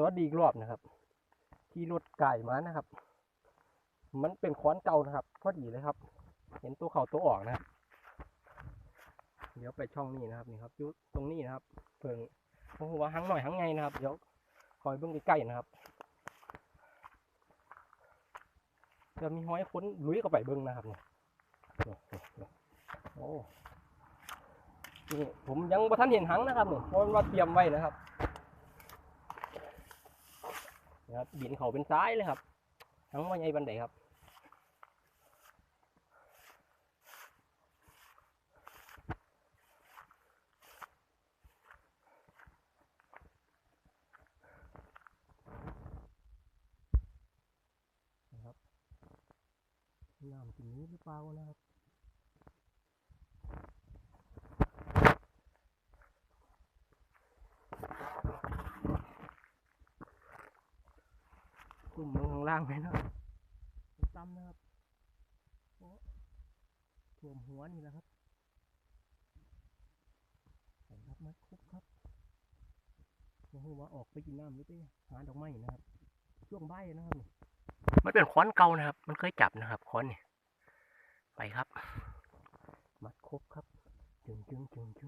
สวัสดีอีกรอบนะครับ ที่รถไก่มานะครับ มันเป็นค้อนเก่านะครับพอดีเลยครับ เห็นตัวเข่าตัวออกนะครับเดี๋ยวไปช่องนี้นะครับนี่ครับอยู่ตรงนี้นะครับเพิ่งโอ้โหว่าหังหน่อยหังไงนะครับเดี๋ยวคอยเบิ่งใกล้ๆนะครับจะมีห้อยค้นลุยเข้าไปเบิ่งนะครับเนี่ยโอ้นี่ผมยังบ่ทันเห็นหังนะครับเนี่ยเพราะว่าเตรียมไว้นะครับ นะครับบินเขาเป็นซ้ายเลยครับหังว่าใหญ่บันไดครับนะครับน้ำกินนี้หรือเปล่านะครับ กลุ่มลงข้างล่างไปนะครับต่ำๆนะครับโอ้ท่วมหัวนี่แหละครับใส่ครับมัดคุบครับโอ้โหว่าออกไปกินน้ำหรือไปหาดอกไม้นะครับ ช่วงบ่ายนะครับนี่มันเป็นค้อนเก่านะครับ มันเคยจับนะครับค้อนนี่ไปครับ มัดครบครับจึงจึงจึงจึง